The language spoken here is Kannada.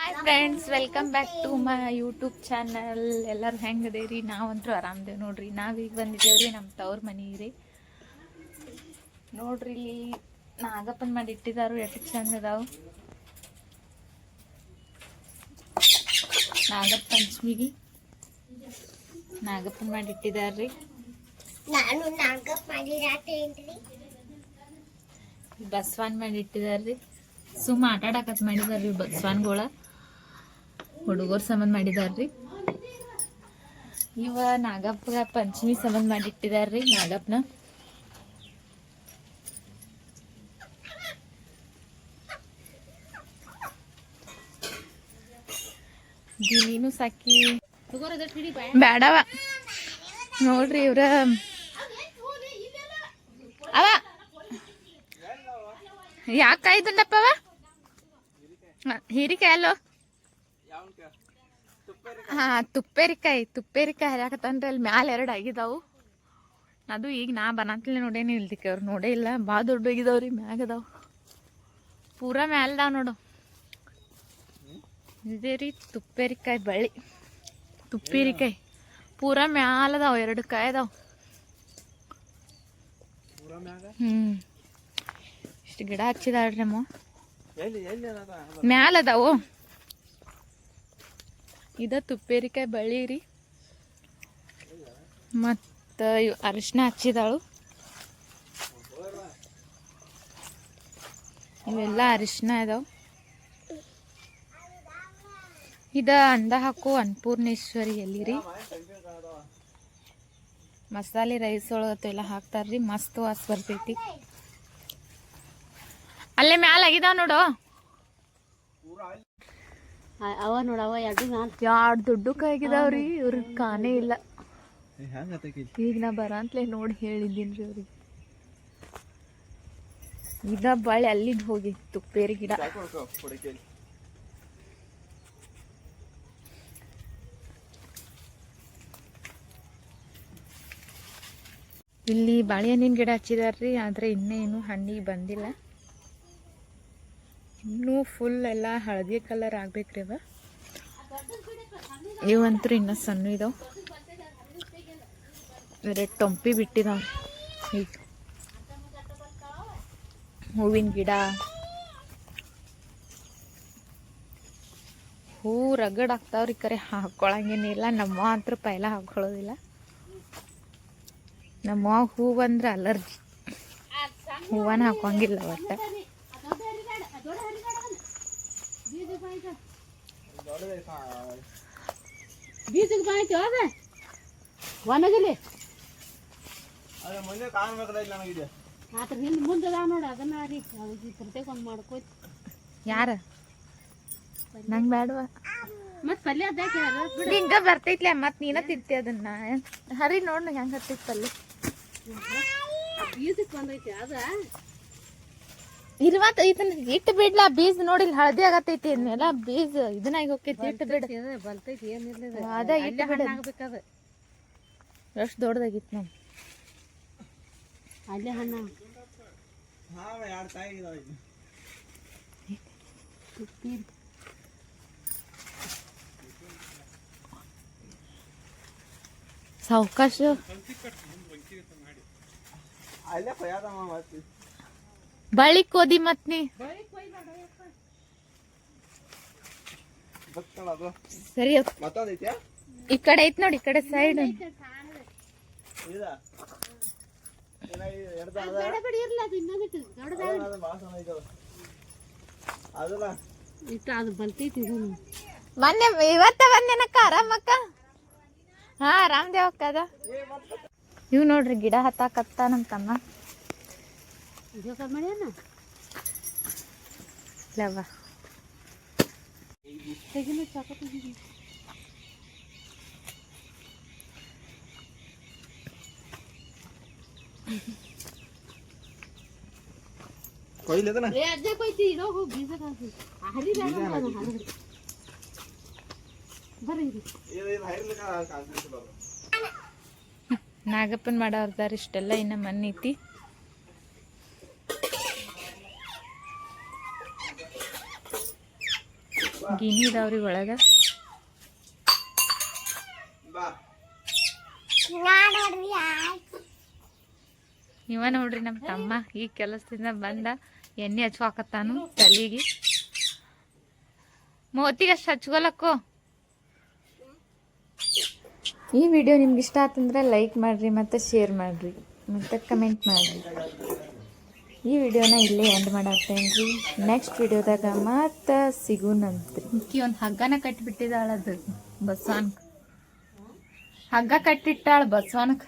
Hi friends welcome back to my YouTube channel ಎಲ್ಲರೂ ಹೆಂಗದೇರಿ? ನಾವಂತೂ ಆರಾಮದೇವ್ ನೋಡ್ರಿ. ನಾವೀಗ ಬಂದಿದ್ದೇವ್ರಿ ನಮ್ಮ ತವ್ರ ಮನೆ ರೀ. ನೋಡ್ರಿ ಇಲ್ಲಿ ನಾಗಪ್ಪನ ಮಾಡಿ ಇಟ್ಟಿದಾರು ಎಷ್ಟು ಚಂದ ಅದಾವು. ನಾಗಪ್ಪ ಪಂಚಮಿಗೆ ನಾಗಪ್ಪನ ಮಾಡಿ ಇಟ್ಟಿದಾರ್ರಿ. ಬಸವನ್ ಮಾಡಿ ಇಟ್ಟಿದಾರ್ರಿ. ಸುಮ್ಮ ಆಟ ಆಡಕತ್ ಮಾಡಿದಾರ್ರಿ ಬಸವನ್ಗಳ. ಹುಡುಗರ ಸಂಬಂಧ ಮಾಡಿದಾರ್ರಿ? ಇವ ನಾಗಪ್ಪಗ ಪಂಚಮಿ ಸಂಬಂಧ ಮಾಡಿ ರೀ ನಾಗಪ್ಪನ ಗಿಣಿನೂ ಸಾಕಿ. ಬೇಡವ ನೋಡ್ರಿ ಇವ್ರ. ಅವ. ಯಾಕೆ ಕಾಯಿ ತಂದಪ್ಪವ ಹೀರಿಕಾಯಿ ಅಲ್ಲೋ? ಹಾ ತುಪ್ಪೇರಿಕಾಯಿ ತುಪ್ಪೇರಿಕಾಯಿ ಹರಿಯಾಕತ್ತಂದ್ರೆ ಅಲ್ಲಿ ಮ್ಯಾಲೆ ಎರಡು ಆಗಿದಾವು. ಅದು ಈಗ ನಾ ಬನಾತಿಲ್ಲ ನೋಡೇನಿ ಇಲ್ದಿಕ್ಕೆ ಅವ್ರು ನೋಡೇ ಇಲ್ಲ. ಭಾಳ ದೊಡ್ಡ ಆಗಿದಾವ್ರಿ ಮ್ಯಾಗ ಪೂರ ಮ್ಯಾಲ್ದಾವ್ ನೋಡು. ಇದೇ ರೀ ತುಪ್ಪೇರಿಕಾಯಿ ಬಳ್ಳಿ. ತುಪ್ಪೇರಿಕಾಯಿ. ಪೂರ ಮ್ಯಾಲ ಅದಾವ ಎರಡು ಕಾಯಿ ಅದಾವ. ಹ್ಮ್. ಇಷ್ಟು ಗಿಡ ಹಚ್ಚಿದಾಳ್ರಿ ಅಮ್ಮ. ಮ್ಯಾಲ ಅದಾವು. ಇದ ತುಪ್ಪೇರಿಕಾಯಿ ಬಳ್ಳಿ ರೀ. ಮತ್ತು ಅರಿಶಿನ ಹಚ್ಚಿದಾಳು. ಇವೆಲ್ಲ ಅರಿಶಿನ ಇದಾವೆ. ಇದ ಅಂದ ಹಾಕು ಅನ್ನಪೂರ್ಣೇಶ್ವರಿ ಎಲ್ಲಿ ರೀ. ಮಸಾಲೆ ರೈಸ್ ಒಳಗತ್ತು ಎಲ್ಲ ಹಾಕ್ತಾರ್ರಿ, ಮಸ್ತ್ ವಾಸ್ ಬರ್ತೈತಿ. ಅಲ್ಲೇ ಮ್ಯಾಲ ಆಗಿದಾವ ನೋಡು. ಅವ ನೋಡ ಅವ ಎರಡು ನಾನು ಎರಡು ದುಡ್ಡು ಕಾಯಿಗಿದಾವ್ರಿ? ಇವ್ರಿಗೆ ಕಾನೇ ಇಲ್ಲ. ಈಗ ನಾ ಬರಂತ್ಲೆ ನೋಡಿ ಹೇಳಿದ್ದೀನಿ ರೀ ಅವ್ರಿಗೆ. ಇದ ಬಾಳೆ ಅಲ್ಲಿಂದ ಹೋಗಿತ್ತು ಬೇರೆ ಗಿಡ. ಇಲ್ಲಿ ಬಾಳೆಹಣ್ಣಿನ ಗಿಡ ಹಚ್ಚಿದಾರ್ರಿ ಆದ್ರೆ ಇನ್ನೇನು ಹಣ್ಣಿಗೆ ಬಂದಿಲ್ಲ. ಇನ್ನೂ ಫುಲ್ ಎಲ್ಲ ಹಳದಿ ಕಲರ್ ಆಗ್ಬೇಕ್ರಿ ಅವ ಇವಂತೂ ಇನ್ನೂ ಸಣ್ಣ ಇದಾವ. ಬೇರೆ ಟೊಂಪಿ ಬಿಟ್ಟಿದಾವ. ಈಗ ಹೂವಿನ ಗಿಡ. ಹೂ ರಗಡ್ ಆಗ್ತಾವ್ರಿ ಕರೆ ಹಾಕೊಳಂಗೇನಿಲ್ಲ ನಮ್ಮ ಅಂತೂ ಪೈಲ ಹಾಕೊಳ್ಳೋದಿಲ್ಲ ನಮ್ಮ ಹೂ ಬಂದ್ರೆ ಅಲರ್ಜಿ. ಹೂವನ ಹಾಕೋಂಗಿಲ್ಲ ಒಟ್ಟ. ಬೀಜಕ್ಕೆ ಬಾಯ್ತು ಅದ ಒಣಗಲಿ ಆತರ ನಿನ್ನ ಮುಂದೆ ಅದಾವ ನೋಡಿ ಅದನ್ನ ರೀ. ಪ್ರತ್ಯೇಕ ಒಂದು ಮಾಡ್ಕೋತ ಯಾರ? ನಂಗೆ ಬೇಡವ? ಮತ್ತೆ ಪಲ್ಯ ಅದಾಕ ಹಿಂಗ ಬರ್ತೈತ್ಲೆ ಮತ್ ನೀನ ತಿಂತಿ ಅದನ್ನ. ಹರಿ ನೋಡ್ ನಂಗೆ ಹೆಂಗ್ ಪಲ್ಯ? ಪಲ್ಲೆ ಬೀಜಕ್ಕೆ ಬಂದೈತಿ ಅದ. ಇರುವತ್ ಇದನ್ನ ಇಟ್ಟು ಬಿಡ್ಲಾ ಬೀಜ ನೋಡಿ ಹಳದಿ ಆಗತೈತಿ ಇದನ್ನೆಲ್ಲ ಬೀಜ ಇದನ್ನ ಈಗ ಹೋಗ್ತೈತಿ ಇಟ್ಟು ಬಿಡ. ಬಲ್ತೈತಿ ಏನಿಲ್ಲ ಅದ ಇಟ್ಟು ಬಿಡ. ಎಷ್ಟು ದೊಡ್ಡದಾಗಿತ್ತು ನಮ್ ಅಲ್ಲೇ ಹಣ್ಣ. ಸಾವಕಾಶ. ಬಳಿ ಕೋದಿ ಮತ್ ನೀ ಸರಿ ಈ ಕಡೆ ಐತ್ ನೋಡಿ, ಈ ಕಡೆ ಸೈಡ್ ಮೊನ್ನೆ, ಇವತ್ತ ಬಂದೇನಕ್ಕ, ಆರಾಮಕ್ಕ? ಹಾ, ರಾಮದೇವಕ್ಕ ಅದ. ಇವ್ ನೋಡ್ರಿ, ಗಿಡ ಹತ್ತಾಕತ್ತ ನಮ್ ತಮ್ಮ ಲವ ತೆಗಿನ ಚಾಕ ತೆಗಿನ ಏ ಅಜ್ಜ ಕೊಯ್ತಿ ಇಡೋ ಹೋಗಿ ಬೀಜ ಕಾಸಿ ಹರಿ ಹರಿ ಬರ್ರಿ. ನಾಗಪ್ಪನ್ ಮಾಡೋರ್ದಾರ ಇಷ್ಟೆಲ್ಲ ಇನ್ನ ಮನ್ ಗಿನಿ ಇದಾವ್ರಿ ಒಳಗ? ಇವ ನೋಡ್ರಿ ನಮ್ಮ ತಮ್ಮ ಈ ಕೆಲಸದಿಂದ ಬಂದ ಎಣ್ಣೆ ಹಚ್ವಾಕತ್ತಾನು ತಲೆಗೆ. ಮೋತಿಗೆ ಅಷ್ಟು ಹಚ್ಕೊಲಕ್ಕು. ಈ ವಿಡಿಯೋ ನಿಮ್ಗೆ ಇಷ್ಟ ಆತಂದ್ರೆ ಲೈಕ್ ಮಾಡಿರಿ ಮತ್ತು ಶೇರ್ ಮಾಡಿರಿ ಮತ್ತು ಕಮೆಂಟ್ ಮಾಡಿರಿ. ಈ ವಿಡಿಯೋನ ಇಲ್ಲೇ ಎಂಡ್ ಮಾಡಾಕ್ತೇನ್ರಿ ನೆಕ್ಸ್ಟ್ ವಿಡಿಯೋದಾಗ ಮತ್ತೆ ಸಿಗುನಂತ್ರಿ ಒಂದು ಹಗ್ಗನ ಕಟ್ಟಿಬಿಟ್ಟಿದ್ದಾಳದು ಅದು ಬಸವನ್ಕ. ಹಗ್ಗ ಕಟ್ಟಿಟ್ಟಾಳ ಬಸವನ್ಕ.